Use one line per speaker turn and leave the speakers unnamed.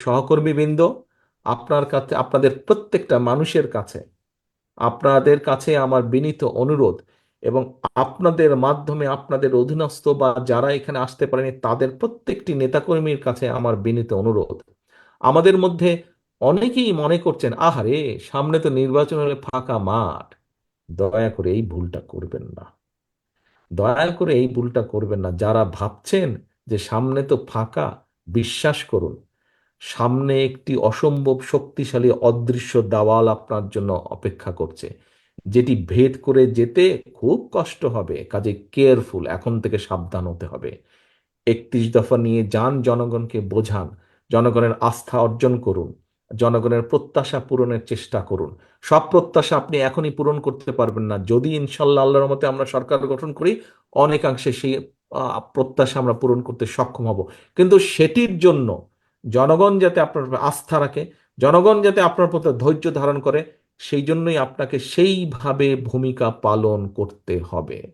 সহকর্মীবৃন্দ, আপনার কাছে, আপনাদের প্রত্যেকটা মানুষের কাছে, আপনাদের কাছে আমার বিনীত অনুরোধ এবং আপনাদের মাধ্যমে আপনাদের অধীনস্থ বা যারা এখানে আসতে পারেনি, তাদের প্রত্যেকটি নেতাকর্মীর কাছে আমার বিনীত অনুরোধ। আমাদের মধ্যে অনেকেই মনে করছেন, আহারে, সামনে তো নির্বাচন হলে ফাঁকা মাঠ। দয়া করে এই ভুলটা করবেন না। দয়া করে এই ভুলটা করবেন না। যারা ভাবছেন যে সামনে তো ফাঁকা, বিশ্বাস করুন সামনে একটি অসম্ভব শক্তিশালী অদৃশ্য দাওয়াল আপনার জন্য অপেক্ষা করছে, যেটি ভেদ করে যেতে খুব কষ্ট হবে, কাজে কেয়ারফুল, এখন থেকে সাবধান হতে হবে। একত্রিশ দফা নিয়ে যান, জনগণকে বোঝান, জনগণের আস্থা অর্জন করুন, জনগণের প্রত্যাশা পূরণের চেষ্টা করুন। সব প্রত্যাশা আপনি এখনই পূরণ করতে পারবেন না। যদি ইনশাল্লাহ আল্লাহর মতে আমরা সরকার গঠন করি, অনেকাংশে সেই প্রত্যাশা আমরা পূরণ করতে সক্ষম হব। কিন্তু সেটির জন্য জনগণ যাতে আপনার আস্থা রাখে, জনগণ যাতে আপনার প্রতি ধৈর্য ধারণ করে, সেই জন্যই আপনাকে সেইভাবে ভূমিকা পালন করতে হবে।